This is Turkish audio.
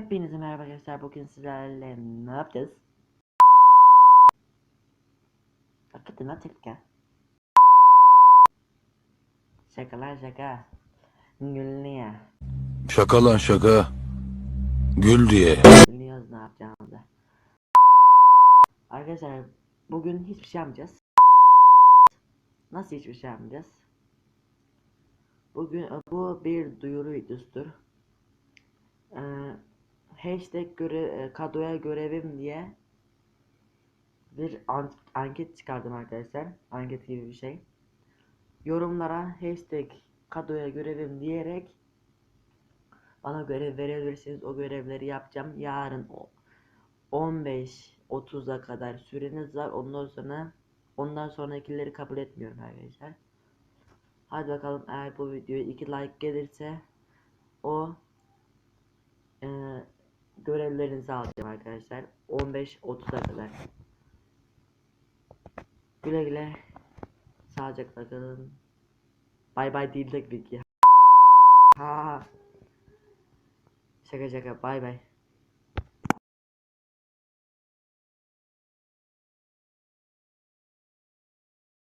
Hepinize merhaba arkadaşlar. Bugün sizlerle ne yapacağız? Hakikaten ne yapacaktık ya? Şakalar şaka. Gülüyor. Şaka lan şaka. Gül diye. Biliyoruz ne yapacağımızı. Arkadaşlar bugün hiçbir şey yapmayacağız. Nasıl hiçbir şey yapmayacağız? Bugün bu bir duyuru videosudur. Ee, hashtag göre, e, kadoya görevim diye bir an- anket çıkardım arkadaşlar. Anket gibi bir şey. Yorumlara hashtag kadoya görevim diyerek bana görev verebilirsiniz. O görevleri yapacağım. Yarın o 15-30'a kadar süreniz var. Ondan sonra ondan sonrakileri kabul etmiyorum arkadaşlar. Hadi bakalım eğer bu videoya 2 like gelirse o görevlerinizi alacağım arkadaşlar. 15-30'a kadar. Güle güle. Sağlıcakla kalın. Bay bay değil de bir Ha. Şaka şaka bay bay.